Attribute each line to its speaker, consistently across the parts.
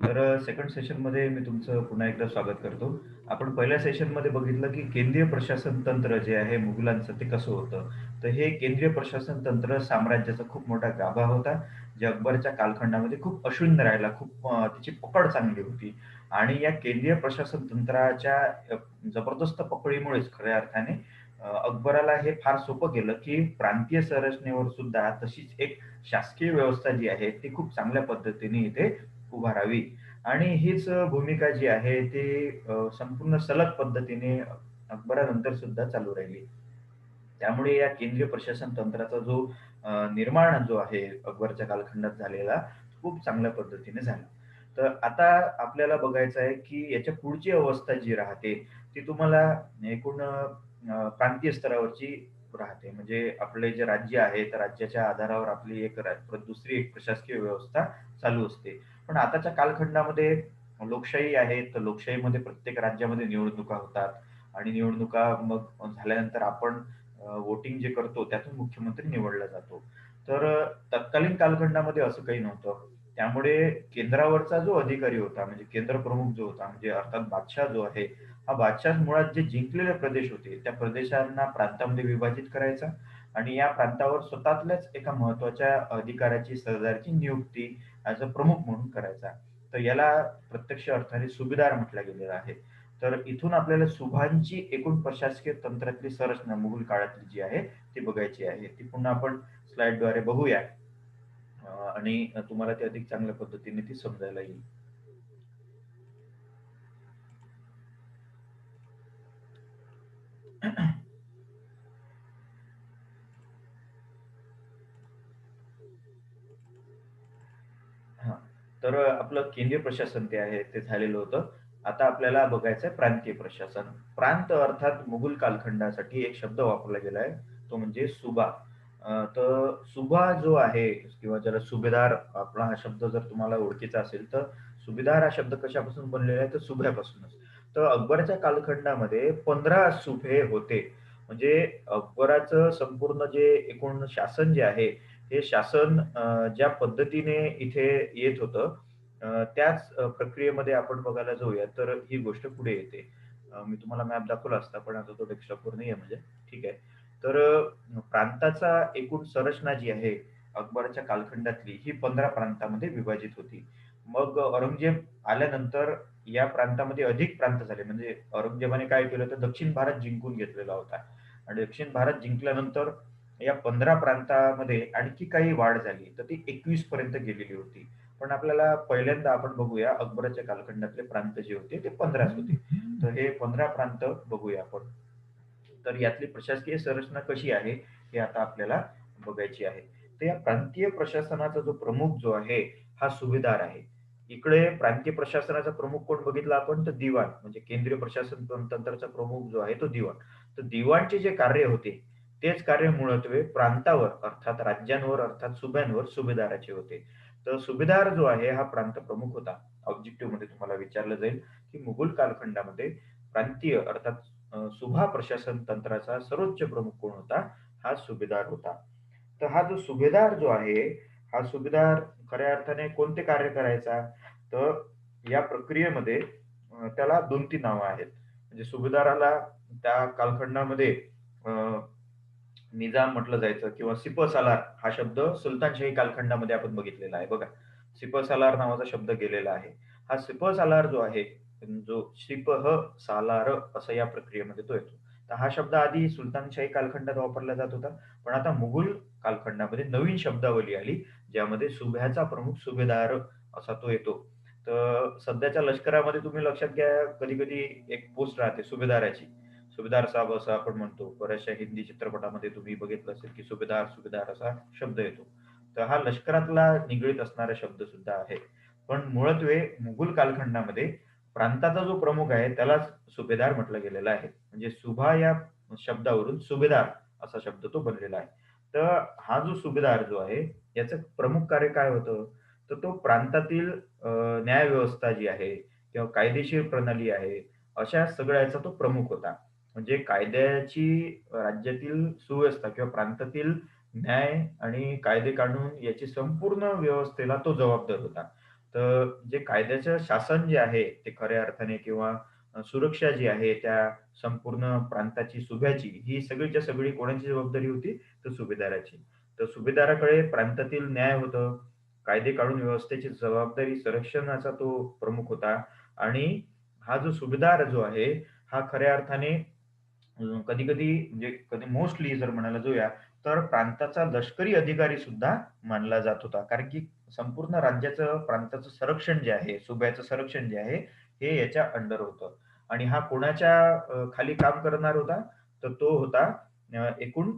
Speaker 1: तर सेकंड सेशनमध्ये मी तुमचं पुन्हा एकदा स्वागत करतो. आपण पहिल्या सेशनमध्ये बघितलं, की केंद्रीय प्रशासन तंत्र जे आहे मुघलांचं ते कसं होतं. तर हे केंद्रीय प्रशासन तंत्र साम्राज्याचा खूप मोठा गाभा होता, जे अकबरच्या कालखंडामध्ये खूप अशून्य राहिला. खूप तिची पकड चांगली होती आणि या केंद्रीय प्रशासन तंत्राच्या जबरदस्त पकडीमुळेच खऱ्या अर्थाने अकबराला हे फार सोपं गेलं, की प्रांतीय संरचनेवर सुद्धा तशीच एक शासकीय व्यवस्था जी आहे, ती खूप चांगल्या पद्धतीने इथे उभारावी आणि हीच भूमिका जी आहे ती संपूर्ण सलग पद्धतीने अकबरानंतर सुद्धा चालू राहिली. त्यामुळे या केंद्रीय प्रशासन तंत्राचा जो निर्माण जो आहे अकबरच्या कालखंडात झालेला, खूप चांगल्या पद्धतीने झाला. तर आता आपल्याला बघायचं आहे, की याच्या पुढची अवस्था जी राहते, ती तुम्हाला एकूण प्रांतीय स्तरावरची राहते. म्हणजे आपले जे राज्य आहे, तर राज्याच्या आधारावर आपली एक दुसरी एक प्रशासकीय व्यवस्था चालू असते. पण आताच्या कालखंडामध्ये लोकशाही आहे, तर लोकशाहीमध्ये प्रत्येक राज्यामध्ये निवडणुका होतात आणि निवडणुका मग झाल्यानंतर आपण वोटिंग जे करतो त्यातून मुख्यमंत्री निवडला जातो. तर तत्कालीन कालखंडामध्ये असं काही नव्हतं. त्यामुळे केंद्रावरचा जो अधिकारी होता, म्हणजे केंद्र प्रमुख जो होता, म्हणजे अर्थात बादशाह जो आहे, हा बादशाह मुळात जे जिंकलेले प्रदेश होते, त्या प्रदेशांना प्रांतामध्ये विभाजित करायचा आणि या प्रांतावर स्वतःतल्याच एका महत्त्वाच्या अधिकाऱ्याची, सरदारची नियुक्ती ऍज अ प्रमुख म्हणून करायचा. तर याला प्रत्यक्ष अर्थाने सुभेदार म्हटलं गेलेलं आहे. तर इथून आपल्याला सुभांची एकूण प्रशासकीय तंत्रातली संरचना मुघल काळातली जी आहे, ती बघायची आहे. ती पुन्हा आपण स्लाइडद्वारे बघूया आणि तुम्हाला ती अधिक चांगल्या पद्धतीने ती समजायला येईल. हां. तर आपलं केंद्रीय प्रशासन ते आहे, ते झालेलं होतं. आता आपल्याला बघायचं आहे प्रांतीय प्रशासन. प्रांत अर्थात मुघल कालखंडासाठी एक शब्द वापरला गेला आहे, तो म्हणजे सुबा. तर सुभा जो आहे किंवा ज्याला सुभेदार आपला हा शब्द जर तुम्हाला ओळखीचा असेल, तर सुभेदार हा शब्द कशापासून बनलेला आहे, तर सुभ्यापासूनच. तर अकबरच्या कालखंडामध्ये 15 सुभे होते. म्हणजे अकबराचं संपूर्ण जे एकूण शासन जे आहे, हे शासन ज्या पद्धतीने इथे येत होतं, त्याच प्रक्रियेमध्ये आपण बघायला जाऊया, तर ही गोष्ट पुढे येते. मी तुम्हाला मॅप दाखवला असता, पण आता तो डेस्कटॉपवर आहे म्हणजे ठीक आहे. तर प्रांताचा एकूण संरचना जी आहे, अकबराच्या कालखंडातली, ही 15 प्रांतामध्ये विभाजित होती. मग औरंगजेब आल्यानंतर या प्रांतामध्ये अधिक प्रांत झाले. म्हणजे औरंगजेबाने काय केलं, तर दक्षिण भारत जिंकून घेतलेला होता आणि दक्षिण भारत जिंकल्यानंतर या 15 प्रांतामध्ये आणखी काही वाढ झाली, तर ती 21 पर्यंत गेलेली होती. पण आपल्याला पहिल्यांदा आपण बघूया अकबराच्या कालखंडातले प्रांत जे होते ते 15च होते. तर हे 15 प्रांत बघूया आपण. तर यातली प्रशासकीय संरचना कशी आहे, हे आता आपल्याला बघायची आहे. तर या प्रांतीय प्रशासनाचा जो प्रमुख जो आहे, हा सुभेदार आहे. इकडे प्रांतीय प्रशासनाचा प्रमुख कोण बघितला आपण, तर दिवाण म्हणजे केंद्रीय प्रशासन तंत्राचा प्रमुख जो आहे तो दिवाण. तर दिवाणचे जे कार्य होते, तेच कार्य मुळत्वे प्रांतावर अर्थात राज्यांवर अर्थात सुब्यांवर सुभेदाराचे होते. तर सुभेदार जो आहे हा प्रांत प्रमुख होता. ऑब्जेक्टिव्हमध्ये तुम्हाला विचारलं जाईल, की मुघल कालखंडामध्ये प्रांतीय अर्थात सुभा प्रशासन तंत्राचा सर्वोच्च प्रमुख कोण होता? हा सुभेदार होता. तर हा जो सुभेदार जो आहे, हा सुभेदार खऱ्या अर्थाने कोणते कार्य करायचा? तर या प्रक्रियेमध्ये त्याला 2-3 नावं आहेत. म्हणजे सुभेदाराला त्या कालखंडामध्ये निजाम म्हटलं जायचं किंवा सिपसालार हा शब्द सुलतानशाही कालखंडामध्ये आपण बघितलेला आहे बघा. सिपसालार नावाचा शब्द गेलेला आहे. हा सिपसालार जो आहे, जो शिपह सालार असं या प्रक्रियेमध्ये तो येतो. तर हा शब्द आधी सुलतानशाही कालखंडात वापरला जात होता. पण आता मुघल कालखंडामध्ये नवीन शब्दावली आली, ज्यामध्ये सुभ्याचा प्रमुख सुभेदार असा तो येतो. तर सध्याच्या लष्करामध्ये तुम्ही लक्षात घ्या, कधी-कधी एक पोस्ट राहते सुभेदाराची. सुभेदार साहेब असं आपण म्हणतो. बऱ्याचशा हिंदी चित्रपटामध्ये तुम्ही बघितलं असेल, की सुभेदार, सुभेदार असा शब्द येतो. तर हा लष्करातला निगडीत असणारा शब्द सुद्धा आहे. पण मुळत्वे मुघल कालखंडामध्ये प्रांताचा जो प्रमुख आहे, त्यालाच सुभेदार म्हटलं गेलेलं आहे. म्हणजे सुभा या शब्दावरून सुभेदार असा शब्द तो बनलेला आहे. तर हा जो सुभेदार जो आहे, याचं प्रमुख कार्य काय होतं? तर तो प्रांतातील न्यायव्यवस्था जी आहे किंवा कायदेशीर प्रणाली आहे, अशा सगळ्याचा तो प्रमुख होता. म्हणजे कायद्याची राज्यातील सुव्यवस्था किंवा प्रांतातील न्याय आणि कायदे काढून याची संपूर्ण व्यवस्थेला तो जबाबदार होता. तर जे कायद्याचं शासन जे आहे ते खऱ्या अर्थाने किंवा सुरक्षा जी आहे त्या संपूर्ण प्रांताची, सुभ्याची ही सगळीच्या सगळी कोणाची जबाबदारी होती? तर सुभेदाराची. तर सुभेदाराकडे प्रांतातील न्याय होतं. कायदे काढून व्यवस्थेची जबाबदारी संरक्षणाचा तो प्रमुख होता आणि हा जो सुभेदार जो आहे, हा खऱ्या अर्थाने कधी-कधी म्हणजे कधी मोस्टली जर म्हणायला जाऊया, तर प्रांताचा लष्करी अधिकारी सुद्धा मानला जात होता. कारण की संपूर्ण राज्याचं, प्रांताचं संरक्षण जे आहे, सुभ्याचं संरक्षण जे आहे, हे याच्या अंडर होतं. आणि हा कोणाच्या खाली काम करणार होता? तर तो होता एकूण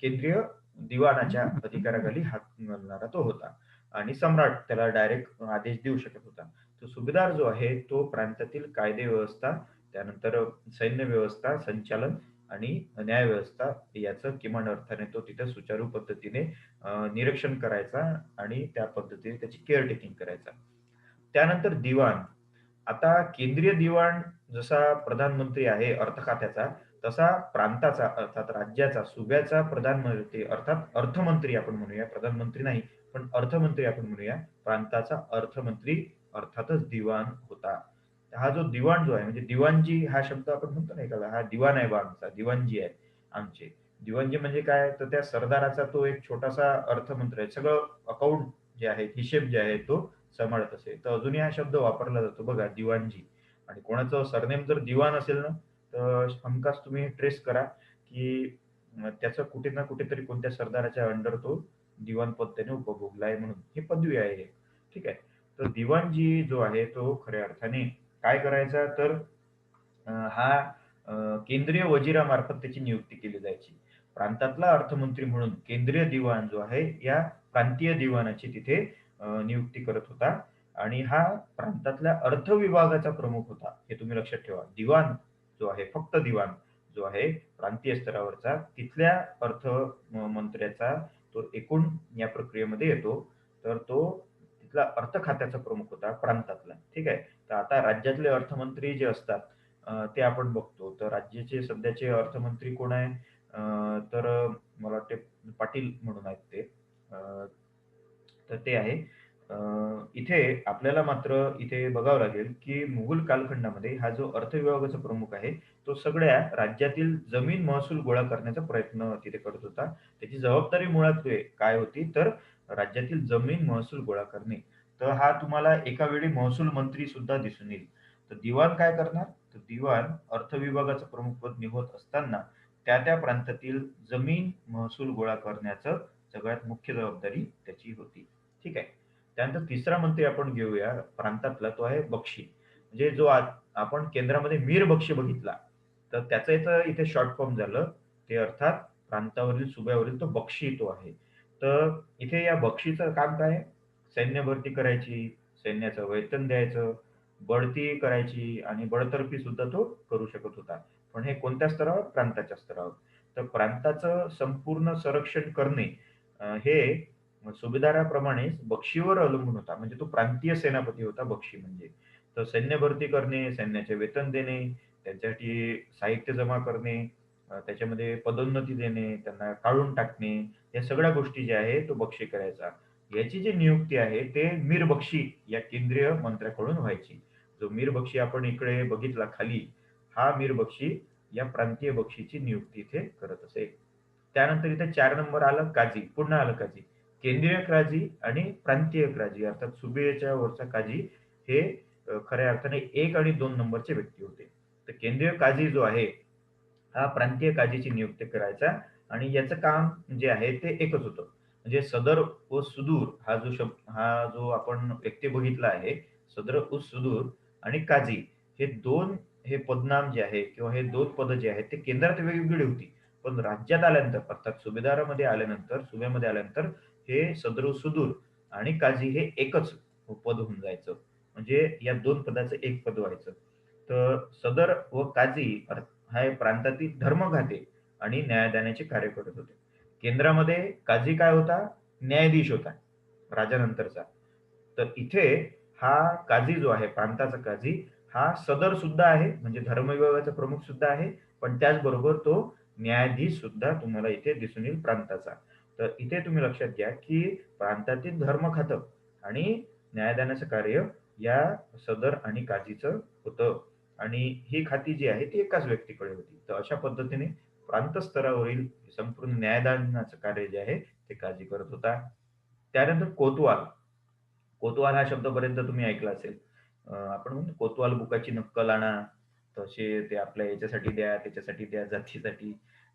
Speaker 1: केंद्रीय दिवाणाच्या अधिकाराखाली हात घालणारा तो होता. आणि सम्राट त्याला डायरेक्ट आदेश देऊ शकत होता. तर सुभेदार जो आहे, तो प्रांतातील कायदे व्यवस्था, त्यानंतर सैन्य व्यवस्था, संचालन आणि न्यायव्यवस्था याचं किमान अर्थाने तो तिथे सुचारू पद्धतीने निरीक्षण करायचा आणि त्या पद्धतीने त्याची केअर टेकिंग करायचा. त्यानंतर दिवाण. आता केंद्रीय दिवाण जसा प्रधानमंत्री आहे अर्थ खात्याचा, तसा प्रांताचा अर्थात राज्याचा, सुब्याचा प्रधानमंत्री अर्थात अर्थमंत्री आपण म्हणूया, प्रधानमंत्री नाही, पण अर्थमंत्री आपण म्हणूया. प्रांताचा अर्थमंत्री अर्थातच दिवाण होता. हा जो दिवाण जो आहे म्हणजे दिवाणजी हा शब्द आपण म्हणतो ना एखादा, हा दिवाण आहे बा आमचा, दिवाणजी आहे आमचे. दिवाणजी म्हणजे काय? तर त्या सरदाराचा तो एक छोटासा अर्थमंत्री आहे. सगळं अकाउंट जे आहे, हिशेब जे आहे तो सांभाळत असे. तर अजूनही हा शब्द वापरला जातो बघा दिवाणजी. आणि कोणाचं सरनेम जर दिवाण असेल ना, तर हमखास तुम्ही ट्रेस करा, की त्याचं कुठे ना कुठेतरी कोणत्या सरदाराच्या अंडर तो दिवाण पद त्याने उपभोगला आहे म्हणून. ही पदवी आहे ठीक आहे. तर दिवाणजी जो आहे तो खऱ्या अर्थाने काय करायचा तर हा केंद्रीय वजिरामार्फत त्याची नियुक्ती केली जायची. प्रांतातला अर्थमंत्री म्हणून केंद्रीय दिवाण जो आहे, या प्रांतीय दिवाणाची तिथे नियुक्ती करत होता आणि हा प्रांतातल्या अर्थ विभागाचा प्रमुख होता. हे तुम्ही लक्षात ठेवा. दिवाण जो आहे, फक्त दिवाण जो आहे प्रांतीय स्तरावरचा, तिथल्या अर्थ मंत्र्याचा तो एकूण या प्रक्रियेमध्ये येतो. तर तो तिथला अर्थ खात्याचा प्रमुख होता प्रांतातला. ठीक आहे. तर आता राज्यातले अर्थमंत्री जे असतात ते आपण बघतो. तर राज्याचे सध्याचे अर्थमंत्री कोण आहे? तर मला वाटते पाटील म्हणून आहेत ते. तर ते आहे. इथे आपल्याला मात्र इथे बघावं लागेल, की मुघल कालखंडामध्ये हा जो अर्थ विभागाचा प्रमुख आहे, तो सगळ्या राज्यातील जमीन महसूल गोळा करण्याचा प्रयत्न तिथे करत होता. त्याची जबाबदारी मुळात काय होती? तर राज्यातील जमीन महसूल गोळा करणे. तर हा तुम्हाला एका वेळी महसूल मंत्री सुद्धा दिसून येईल. तर दिवाण काय करणार? तर दिवाण अर्थ विभागाचं प्रमुखपद निभवत असताना त्या-त्या प्रांतातील जमीन महसूल गोळा करण्याचं सगळ्यात मुख्य जबाबदारी त्याची होती. ठीक आहे. त्यानंतर तिसरा मंत्री आपण घेऊया प्रांतातला तो आहे बक्षी. म्हणजे जो आपण केंद्रामध्ये मीर बक्षी बघितला, तर त्याचं इथं इथे शॉर्ट फॉर्म झालं. ते अर्थात प्रांतावरील, सुभ्यावरील तो बक्षी तो आहे. तर इथे या बक्षीचं काम काय सैन्य भरती करायची, सैन्याचं वेतन द्यायचं, बढती करायची आणि बडतर्फी सुद्धा तो करू शकत होता. पण हे कोणत्या स्तरावर? प्रांताच्या स्तरावर. तर प्रांताचं संपूर्ण संरक्षण करणे हे सुभेदाराप्रमाणेच बक्षीवर अवलंबून होता. म्हणजे तो प्रांतीय सेनापती होता बक्षी म्हणजे. तर सैन्य भरती करणे, सैन्याचे वेतन देणे, त्यांच्यासाठी साहित्य जमा करणे, अ, त्याच्यामध्ये पदोन्नती देणे, त्यांना काढून टाकणे, या सगळ्या गोष्टी ज्या आहे तो बक्षी करायचा. याची जी नियुक्ती आहे ते मीर बक्षी या केंद्रीय मंत्र्याकडून व्हायची. जो मीर बक्षी आपण इकडे बघितला खाली, हा मीर बक्षी या प्रांतीय बक्षीची नियुक्ती इथे करत असे. त्यानंतर इथे 4 नंबर आलं काझी. पुन्हा आलं काझी. केंद्रीय काझी आणि प्रांतीय काझी अर्थात सुभेच्या वरचा काझी हे अ, खऱ्या अर्थाने 1 आणि 2 नंबरचे व्यक्ती होते. तर केंद्रीय काझी जो आहे, हा प्रांतीय काजीची नियुक्ती करायचा आणि याचं काम जे आहे ते एकच होतं. म्हणजे सदर व सुदूर हा जो शब्द हा जो आपण व्यक्ती बघितला आहे, सदर व सुदूर आणि काझी हे दोन हे पदनाम जे आहे किंवा हे दोन पदं जे आहेत ते केंद्रात वेगवेगळी होती. पण राज्यात आल्यानंतर अर्थात सुभेदारामध्ये आल्यानंतर, सुभेमध्ये आल्यानंतर हे सदर सुदूर आणि काझी हे एकच पद होऊन जायचं. म्हणजे या दोन पदाचं एक पद व्हायचं. तर सदर व काझी हे प्रांतातील धर्मघाते आणि न्यायदानाचे कार्य करत होते. केंद्रामध्ये काझी काय होता? न्यायाधीश होता, राजानंतरचा. तर इथे हा काझी जो आहे, प्रांताचा काझी हा सदर सुद्धा आहे, म्हणजे धर्मविभागाचा प्रमुख सुद्धा आहे. पण त्याचबरोबर तो न्यायाधीश सुद्धा तुम्हाला इथे दिसून येईल प्रांताचा. तर इथे तुम्ही लक्षात घ्या, की प्रांतातील धर्म खातं आणि न्यायदानाचं कार्य या सदर आणि काझीचं होतं आणि ही खाती जी आहे ती एकाच व्यक्तीकडे होती. तर अशा पद्धतीने प्रांत स्तरावरील संपूर्ण न्यायदानाचं कार्य जे आहे ते काळजी करत होता. त्यानंतर कोतवाल. कोतवाल हा शब्दपर्यंत तुम्ही ऐकला असेल. आपण म्हणतो कोतवाल बुकाची नक्कल आणा तसे ते आपल्या याच्यासाठी द्या त्याच्यासाठी द्या जातीसाठी.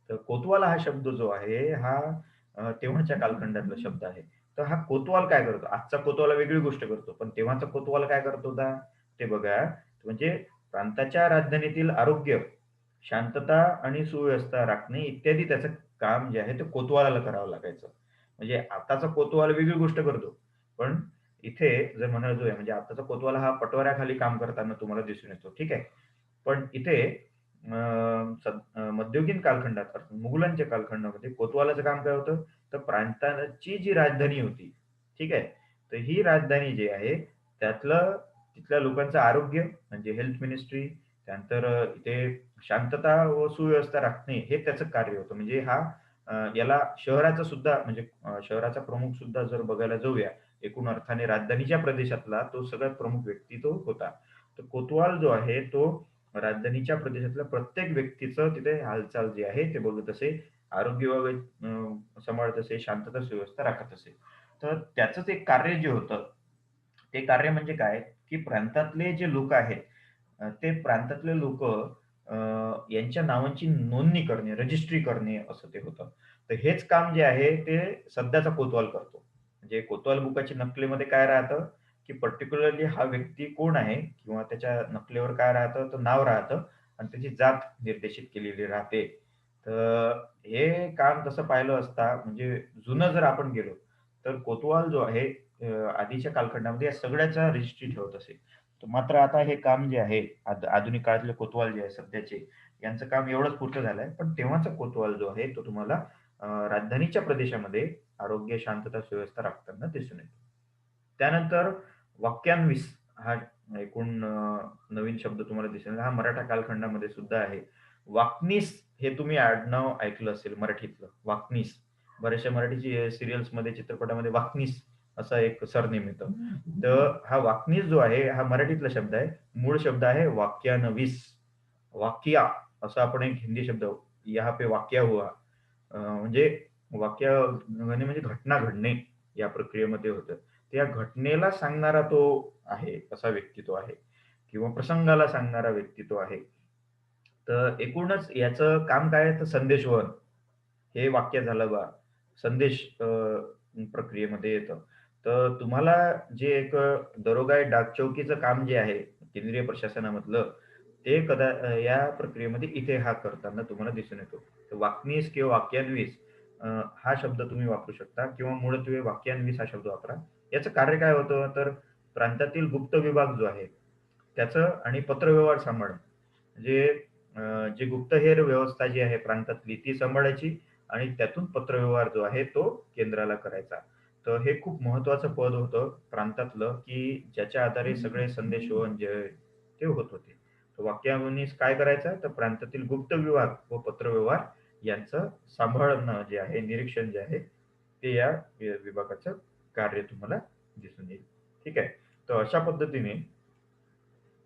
Speaker 1: तर कोतवाल हा शब्द जो आहे हा तेव्हाच्या कालखंडातला शब्द आहे. तर हा कोतवाल काय करतो? आजचा कोतवाल वेगळी गोष्ट करतो. पण तेव्हाचा कोतवाल काय करत होता? ते बघा. म्हणजे प्रांताच्या राजधानीतील आरोग्य शांतता आणि सुव्यवस्था राखणे इत्यादी त्याचं काम जे आहे ते कोतवालाला करावं लागायचं. म्हणजे आताचा कोतवाल वेगळी गोष्ट करतो पण इथे जर म्हणायचो आहे म्हणजे आताचा कोतवाल हा पटवाऱ्याखाली काम करताना तुम्हाला दिसून येतो ठीक आहे? पण इथे मध्ययुगीन कालखंडात मुघलांच्या कालखंडामध्ये कोतवालाचं काम काय होतं? तर प्रांताची जी राजधानी होती ठीक आहे? तर ही राजधानी जी आहे त्यातलं तिथल्या लोकांचं आरोग्य म्हणजे हेल्थ मिनिस्ट्री त्यानंतर इथे शांतता व सुव्यवस्था राखणे हे त्याचं कार्य होतं. म्हणजे हा याला शहराचा सुद्धा म्हणजे शहराचा प्रमुख सुद्धा जर बघायला जाऊया एकूण अर्थाने राजधानीच्या प्रदेशातला तो सगळ्यात प्रमुख व्यक्ती तो होता. तर कोतवाल जो आहे तो राजधानीच्या प्रदेशातल्या प्रत्येक व्यक्तीचं तिथे हालचाल जी आहे ते बघत असे आरोग्य विभाग सांभाळत असे शांतता सुव्यवस्था राखत असे. तर त्याचंच एक कार्य जे होतं ते कार्य म्हणजे काय? की प्रांतातले जे लोक आहेत ते प्रांतातले लोक यांच्या नावांची नोंदणी करणे रजिस्ट्री करणे असं ते होतं. तर हेच काम जे आहे ते सध्याचा कोतवाल करतो. म्हणजे कोतवाल बुकाची नकलेमध्ये काय राहतं की पर्टिक्युलरली हा व्यक्ती कोण आहे किंवा त्याच्या नकलेवर काय राहतं तर नाव राहतं आणि त्याची जात निर्देशित केलेली राहते. तर हे काम तसं पाहिलं असता म्हणजे जुनं जर आपण गेलो तर कोतवाल जो आहे आधीच्या कालखंडामध्ये या सगळ्याचा रजिस्ट्री ठेवत असे. तर मात्र आता हे काम जे आहे आधुनिक काळातले कोतवाल जे आहे सध्याचे यांचं काम एवढंच पुरतं झालंय. पण तेव्हाचा कोतवाल जो आहे तो तुम्हाला राजधानीच्या प्रदेशामध्ये आरोग्य शांतता सुव्यवस्था राखताना दिसून येतो. त्यानंतर वाक्यान्वीस हा एकूण नवीन शब्द तुम्हाला दिसेल हा मराठा कालखंडामध्ये सुद्धा आहे. वाकनीस हे तुम्ही आडनाव ऐकलं असेल मराठीतलं. वाकनीस. बऱ्याचशा मराठी सिरियल्समध्ये चित्रपटामध्ये वाकनीस असा एक सरनेम येतं. तर हा वाकनीस जो आहे हा मराठीतला शब्द आहे. मूळ शब्द आहे वाक्यानवीस. वाक्या असा आपण एक हिंदी शब्द यहाँ पे वाक्या हुआ. म्हणजे वाक्य म्हणजे घटना घडणे या प्रक्रियेमध्ये होतं. तर या घटनेला सांगणारा तो आहे असा व्यक्तित्व आहे. किंवा प्रसंगाला सांगणारा व्यक्तित्व आहे. तर एकूणच याचं काम काय आहे? तर संदेशवहन हे वाक्य झालं बा. संदेश प्रक्रियेमध्ये येतं. तर तुम्हाला जे एक दरोगा डाकचौकीचं काम जे आहे केंद्रीय प्रशासनामधलं ते कदा या प्रक्रियेमध्ये इथे हा करताना तुम्हाला दिसून येतो. तर वाकनीस किंवा वाक्यान्वीस हा शब्द तुम्ही वापरू शकता किंवा मुळत्वे वाक्यान्वीस हा शब्द वापरा. याचं कार्य काय होतं? तर प्रांतातील गुप्त विभाग जो आहे त्याचं आणि पत्रव्यवहार सांभाळणं. म्हणजे जे गुप्तहेर व्यवस्था जी आहे प्रांतातली ती सांभाळायची आणि त्यातून पत्रव्यवहार जो आहे तो केंद्राला करायचा. तर हे खूप महत्वाचं पद होतं प्रांतातलं की ज्याच्या आधारे सगळे संदेशवहन जे म्हणजे ते होत होते. तर वाक्यावनीस काय करायचं? तर प्रांतातील गुप्त विभाग व पत्रव्यवहार यांचं सांभाळणं जे आहे निरीक्षण जे आहे ते या विभागाचं कार्य तुम्हाला दिसून येईल. ठीक आहे? तर अशा पद्धतीने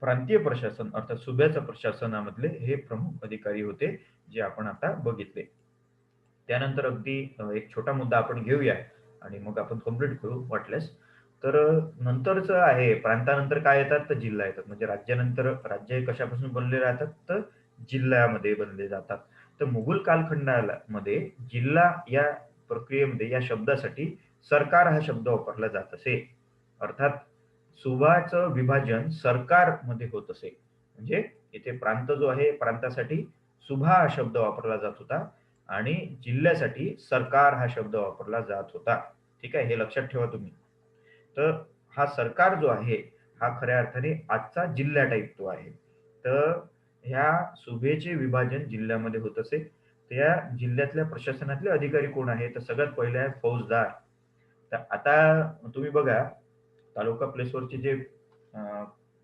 Speaker 1: प्रांतीय प्रशासन अर्थात सुभ्याच्या प्रशासनामधले हे प्रमुख अधिकारी होते जे आपण आता बघितले. त्यानंतर अगदी एक छोटा मुद्दा आपण घेऊया. आणि मग आपण कंप्लीट करू वाटल्यास तर नंतरचं आहे प्रांतानंतर काय येतात? तर जिल्हा येतात. म्हणजे राज्यानंतर राज्य कशापासून बनले राहतात? तर जिल्ह्यामध्ये बनले जातात. तर मुघल कालखंडाला मध्ये जिल्हा या प्रक्रियेमध्ये या शब्दासाठी सरकार हा शब्द वापरला जात असे. अर्थात सुभाचं विभाजन सरकारमध्ये होत असे. म्हणजे इथे प्रांत जो आहे प्रांतासाठी सुभा हा शब्द वापरला जात होता. आणि जिल्ह्यासाठी सरकार हा शब्द वापरला जात होता. ठीक आहे? हे लक्षात ठेवा तुम्ही. तर हा सरकार जो आहे हा खऱ्या अर्थाने आजचा जिल्हा टाईप तो आहे. तर ह्या सुभेचे विभाजन जिल्ह्यामध्ये होत असे. त्या जिल्ह्यातल्या प्रशासनातले अधिकारी कोण आहे तर सगळ्यात पहिले आहे फौजदार. तर आता तुम्ही बघा तालुका प्लेसवरचे जे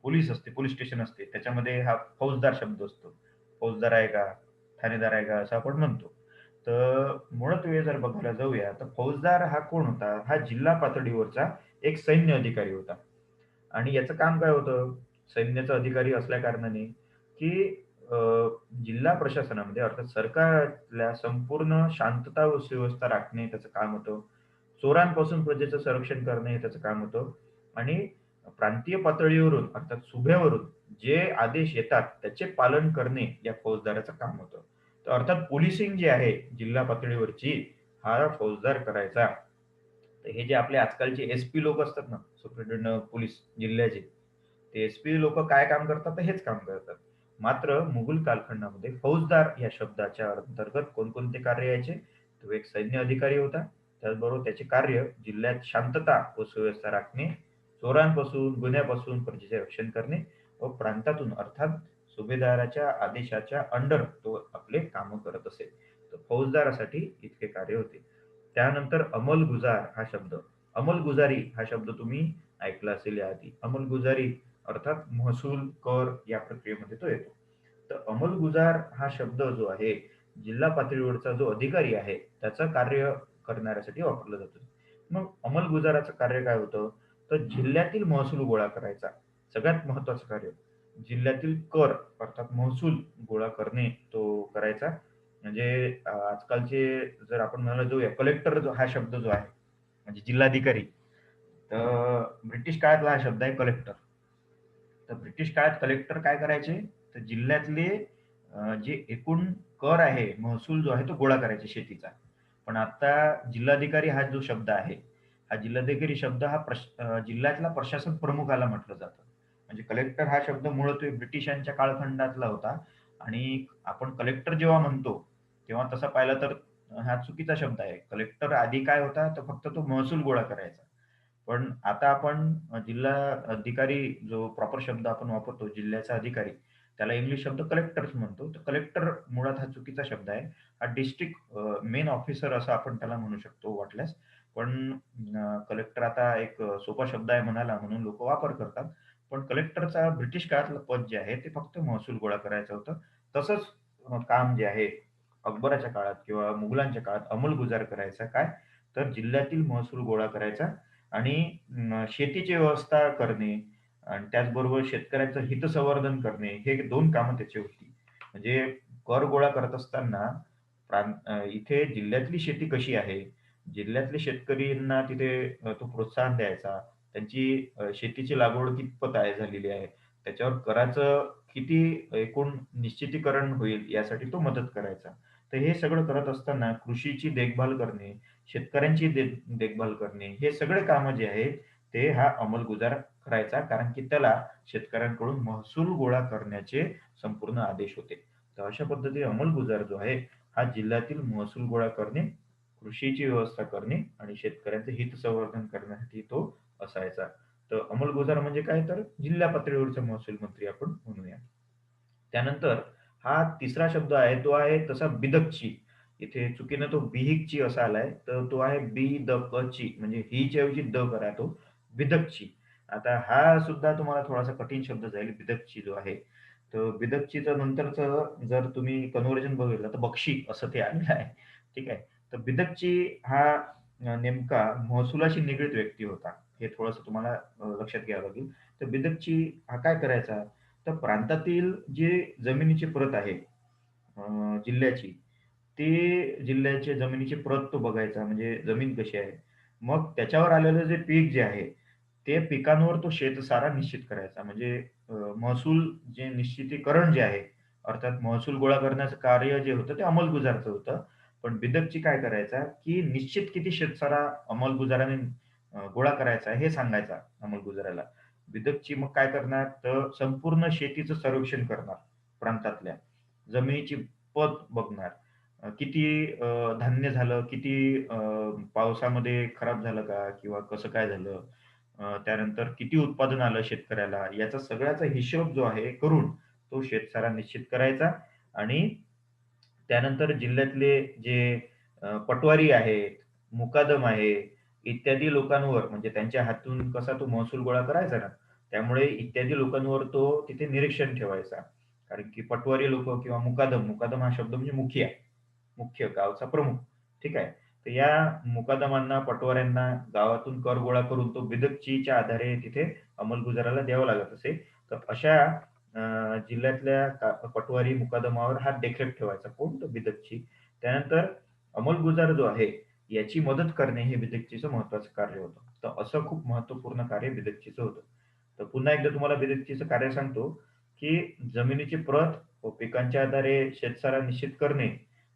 Speaker 1: पोलीस असते पोलीस स्टेशन असते त्याच्यामध्ये हा फौजदार शब्द असतो. फौजदार आहे का? ठाणेदार आहे का? असं आपण म्हणतो. तर मुळत्वे जर बघायला जाऊया तर फौजदार हा कोण होता हा जिल्हा पातळीवरचा एक सैन्य अधिकारी होता आणि याचं काम काय होतं सैन्याचा अधिकारी असल्या कारणाने की जिल्हा प्रशासनामध्ये अर्थात सरकारतल्या संपूर्ण शांतता व सुव्यवस्था राखणे त्याचं काम होतं. चोरांपासून प्रजेचं संरक्षण करणे हे त्याचं काम होतं आणि प्रांतीय पातळीवरून अर्थात सुभेवरून जे आदेश येतात त्याचे पालन करणे या फौजदाराचं काम होतं. अर्थात पोलिसिंग जी आहे जिल्हा पातळीवरची हा फौजदार करायचा. तर हे जे आपले आजकालचे एस-पी लोक असतात ना, सुप्रिटेंडंट पोलीस पोलीस जिल्ह्याचे, ते एस-पी लोक काय काम करतात? तर हेच काम करतात. मात्र मुघल कालखंडामध्ये फौजदार या शब्दाच्या अंतर्गत कोणकोणते कार्य यायचे? तो एक सैन्य अधिकारी होता. त्याचबरोबर त्याचे कार्य जिल्ह्यात शांतता व सुव्यवस्था राखणे, चोरांपासून, गुन्ह्यापासून प्रजेचे रक्षण करणे व प्रांतातून अर्थात सुभेदाराच्या आदेशाच्या अंडर तो आपले काम करत असे. तर फौजदारासाठी इतके कार्य होते. त्यानंतर अंमलगुजार हा शब्द. अंमलगुजारी हा शब्द तुम्ही ऐकला असेल या आधी अंमलगुजारी अर्थात महसूल, कर या प्रक्रियेमध्ये तो येतो. तर अंमलगुजार हा शब्द जो आहे, जिल्हा पातळीवरचा जो अधिकारी आहे, त्याचं कार्य करणाऱ्यासाठी वापरला जातो. मग अंमलगुजाराचं कार्य काय होतं? तर जिल्ह्यातील महसूल गोळा करायचा. सगळ्यात महत्त्वाचं कार्य. जिल्ह्यातील कर अर्थात महसूल गोळा करणे तो करायचा. म्हणजे आजकालचे जर आपण म्हणायला जाऊया कलेक्टर जो हा शब्द जो आहे, म्हणजे जिल्हाधिकारी. तर ब्रिटिश काळातला हा शब्द आहे कलेक्टर. तर ब्रिटिश काळात कलेक्टर काय करायचे? तर जिल्ह्यातले जे एकूण कर आहे, महसूल जो आहे तो गोळा करायचे शेतीचा. पण आता जिल्हाधिकारी हा जो शब्द आहे, हा जिल्हाधिकारी शब्द हा प्रश जिल्ह्यातला प्रशासन प्रमुखाला म्हटलं जातं. म्हणजे कलेक्टर हा शब्द मूळतः ब्रिटिशांच्या कालखंडातला होता आणि आपण कलेक्टर जेव्हा म्हणतो, तेव्हा तसा पाहिला तर हा चुकीचा शब्द आहे. कलेक्टर आधी काय होता? तर फक्त तो महसूल गोळा करायचा. पण आता आपण जिल्हा अधिकारी जो प्रॉपर शब्द आपण वापरतो, जिल्ह्याचा अधिकारी, त्याला इंग्लिश शब्द कलेक्टर्स म्हणतो. तर कलेक्टर मुळात हा चुकीचा शब्द आहे. हा डिस्ट्रिक्ट मेन ऑफिसर असं आपण त्याला म्हणू शकतो वाटल्यास. पण कलेक्टर आता एक सोपा शब्द आहे म्हणाला म्हणून लोक वापर करतात. पण कलेक्टरचा ब्रिटिश काळातलं पद जे आहे, ते फक्त महसूल गोळा करायचं होतं. तसंच काम जे आहे, अकबराच्या काळात किंवा मुघलांच्या काळात अंमलगुजार करायचा काय? तर जिल्ह्यातील महसूल गोळा करायचा आणि शेतीची व्यवस्था करणे आणि त्याचबरोबर शेतकऱ्याचं हितसंवर्धन करणे, हे दोन कामं त्याची होती. म्हणजे कर गोळा करत असताना प्रांत इथे जिल्ह्यातली शेती कशी आहे? जिल्ह्यातले शेतकरींना तिथे तो प्रोत्साहन द्यायचा. त्यांची शेतीची लागवड कितपत आहे झालेली आहे? त्याच्यावर कराचं किती एकूण निश्चितीकरण होईल यासाठी तो मदत करायचा. तर हे सगळं करत असताना कृषीची देखभाल करणे, शेतकऱ्यांची दे देखभाल करणे, हे सगळे कामं जे आहेत, ते हा अंमलगुजार करायचा. कारण की त्याला शेतकऱ्यांकडून महसूल गोळा करण्याचे संपूर्ण आदेश होते. तर अशा पद्धतीने अंमलगुजार जो आहे, हा जिल्ह्यातील महसूल गोळा करणे, कृषीची व्यवस्था करणे आणि शेतकऱ्यांचे हित संवर्धन करण्यासाठी तो असायचा. तर अंमलगुजार म्हणजे काय? तर जिल्हा पातळीवरचा महसूल मंत्री आपण म्हणूया. त्यानंतर हा तिसरा शब्द आहे, तो आहे तसा बिदकची. इथे चुकीनं तो बिहिकची असा आलाय. तर तो आहे बी-द-क-ची म्हणजे हीच्या ऐवजी द करा तो, बिदकची. आता हा सुद्धा तुम्हाला थोडासा कठीण शब्द जाईल बिदकची जो आहे. तर बिदकचीचं नंतरच जर तुम्ही कन्व्हर्जन बघितलं तर बक्षी असं ते आलेलं आहे. ठीक आहे. तर बिदकची हा नेमका महसुलाशी निगडीत व्यक्ती होता. हे थोडंसं तुम्हाला लक्षात घ्यावं लागेल. तर बिदकची हा काय करायचा? तर प्रांतातील जे जमिनीची प्रत आहे जिल्ह्याची, ते जिल्ह्याच्या जमिनीची प्रत तो बघायचा. म्हणजे जमीन कशी आहे. मग त्याच्यावर आलेलं जे पीक जे आहे, ते पिकांवर तो शेतसारा निश्चित करायचा. म्हणजे महसूल जे निश्चितीकरण जे आहे, अर्थात महसूल गोळा करण्याचं कार्य जे होतं ते अंमलगुजारचं होतं. पण बिदकची काय करायचा, की निश्चित किती शेतसारा अंमलगुजाराने गोळा करायचा हे सांगायचा अंमलगुजाराला. विदकची मग काय करणार, तर संपूर्ण शेतीचं सर्वेक्षण करणार प्रांतातल्या. जमिनीची पत बघणार. किती धान्य झालं, किती पावसामध्ये खराब झालं का? किंवा कसं काय झालं? त्यानंतर किती उत्पादन आलं शेतकऱ्याला? याचा सगळ्याचा हिशोब जो आहे करून तो शेतसारा निश्चित करायचा आणि त्यानंतर जिल्ह्यातले जे पटवारी आहेत, मुकादम आहे, इत्यादी लोकांवर म्हणजे त्यांच्या हातून कसा तो महसूल गोळा करायचा ना, त्यामुळे इत्यादी लोकांवर तो तिथे निरीक्षण ठेवायचा. कारण की पटवारी लोक किंवा मुकादम, मुकादम हा शब्द म्हणजे मुखिया, मुख्य गावचा प्रमुख, ठीक आहे. तर या मुकादमांना पटवाऱ्यांना गावातून कर गोळा करून तो बिदकचीच्या आधारे तिथे अंमलगुजाराला द्यावा लागत असे तर अशा जिल्ह्यातल्या पटवारी मुकादमावर हा देखरेख ठेवायचा कोण तो बिदकची त्यानंतर अंमलगुजार जो आहे याची मदत करणे हे बिदकचीचं महत्वाचं कार्य होतं. तर असं खूप महत्त्वपूर्ण कार्य बिदकचीचं होतं. तर पुन्हा एकदा तुम्हाला बिदकचीचं कार्य सांगतो की जमिनीची प्रत व पिकांच्या आधारे शेतसारा निश्चित करणे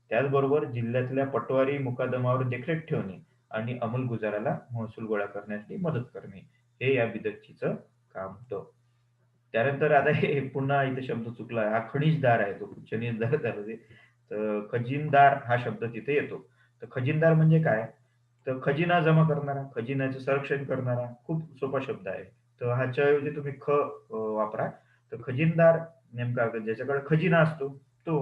Speaker 1: त्याचबरोबर जिल्ह्यातल्या पटवारी मुकादमावर देखरेख ठेवणे आणि अंमलगुजाराला महसूल गोळा करण्यासाठी मदत करणे हे या बिदकचीचं काम होतं. त्यानंतर आता हे पुन्हा इथे शब्द चुकला. हा खनिजदार आहे तो. खनिजदार झालं तर खजिनदार हा शब्द तिथे येतो. तर खजिनदार म्हणजे काय? तर खजिना जमा करणारा खजिन्याचं संरक्षण करणारा खूप सोपा शब्द आहे. तर ह्याच्याऐवजी तुम्ही ख वापरा. तर खजिनदार नेमका ज्याच्याकडे खजिना असतो तो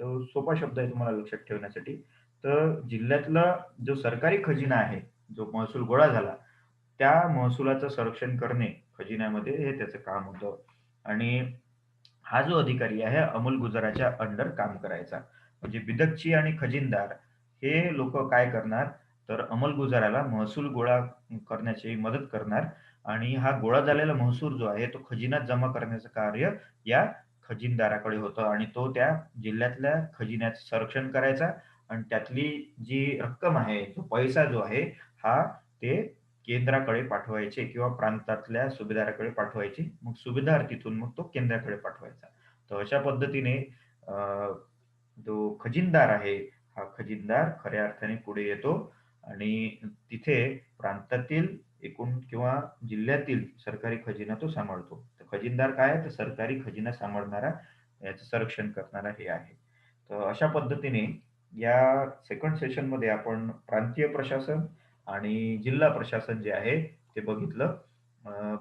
Speaker 1: तो सोपा शब्द आहे तुम्हाला लक्षात ठेवण्यासाठी. तर जिल्ह्यातला जो सरकारी खजिना आहे जो महसूल गोळा झाला त्या महसुलाचं संरक्षण करणे खजिन्यामध्ये हे त्याचं काम होतं. आणि हा जो अधिकारी आहे अमोल गुजराच्या अंडर काम करायचा. म्हणजे बिदकची आणि खजिनदार हे लोक काय करणार? तर अंमलगुजाराला महसूल गोळा करण्याची मदत करणार. आणि हा गोळा झालेला महसूल जो आहे तो खजिन्यात जमा करण्याचं कार्य या खजिनदाराकडे होतं. आणि तो त्या जिल्ह्यातल्या खजिन्याचं संरक्षण करायचा. आणि त्यातली जी रक्कम आहे तो पैसा जो आहे हा ते केंद्राकडे पाठवायचे किंवा प्रांतातल्या सुभेदाराकडे पाठवायचे. मग सुभेदार तिथून मग तो केंद्राकडे पाठवायचा. तर अशा पद्धतीने जो खजिनदार आहे हा खजिनदार खऱ्या अर्थाने पुढे येतो आणि तिथे प्रांतातील एकूण किंवा जिल्ह्यातील सरकारी खजिना तो सांभाळतो. तर खजिनदार काय तर सरकारी खजिना सांभाळणारा याचं संरक्षण करणारा हे आहे. तर अशा पद्धतीने या सेकंड सेशनमध्ये आपण प्रांतीय प्रशासन आणि जिल्हा प्रशासन जे आहे ते बघितलं.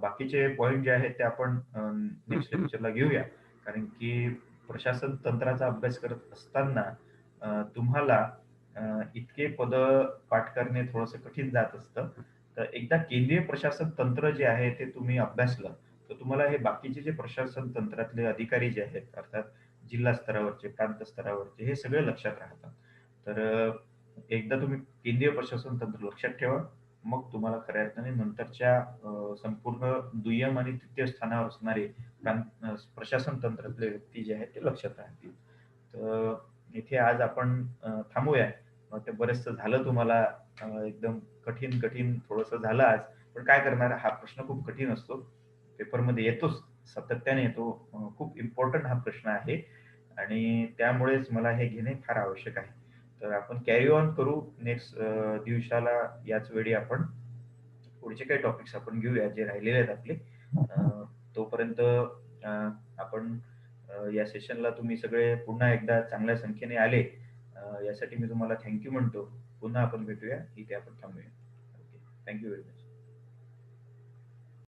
Speaker 1: बाकीचे पॉइंट जे आहेत ते आपण नेक्स्ट लेक्चरला घेऊया. कारण की प्रशासन तंत्राचा अभ्यास करत असताना तुम्हाला इतके पद पाठ करणे थोडस कठीण जात असतं. तर एकदा केंद्रीय प्रशासन तंत्र जे आहे ते तुम्ही अभ्यासलं तर तुम्हाला हे बाकीचे जे प्रशासन तंत्रातले अधिकारी जे आहेत अर्थात जिल्हा स्तरावरचे प्रांत स्तरावरचे हे सगळे लक्षात राहतात. तर एकदा तुम्ही केंद्रीय प्रशासन तंत्र लक्षात ठेवा. मग तुम्हाला खऱ्या अर्थाने नंतरच्या संपूर्ण दुय्यम आणि तृतीय स्थानावर असणारे प्रशासन तंत्रातले व्यक्ती जे आहेत ते लक्षात राहतील. तर इथे आज आपण थांबूया. ते बरेचस झालं तुम्हाला एकदम कठीण कठीण थोडस झालं आज. पण काय करणार हा प्रश्न खूप कठीण असतो. पेपरमध्ये येतोच सातत्याने येतो. खूप इम्पॉर्टंट हा प्रश्न आहे. आणि त्यामुळेच मला हे घेणे फार आवश्यक आहे. तर आपण कॅरी ऑन करू. नेक्स्ट दिवसाला याच वेळी आपण पुढचे काही टॉपिक्स आपण घेऊया जे राहिलेले आहेत आपले. तोपर्यंत आपण या सेशनला तुम्ही सगळे पुन्हा एकदा चांगल्या संख्येने आले. यासाठी मी तुम्हाला थँक्यू म्हणतो. पुन्हा आपण भेटूया. इथे आपण थांबूया. Okay thank you very much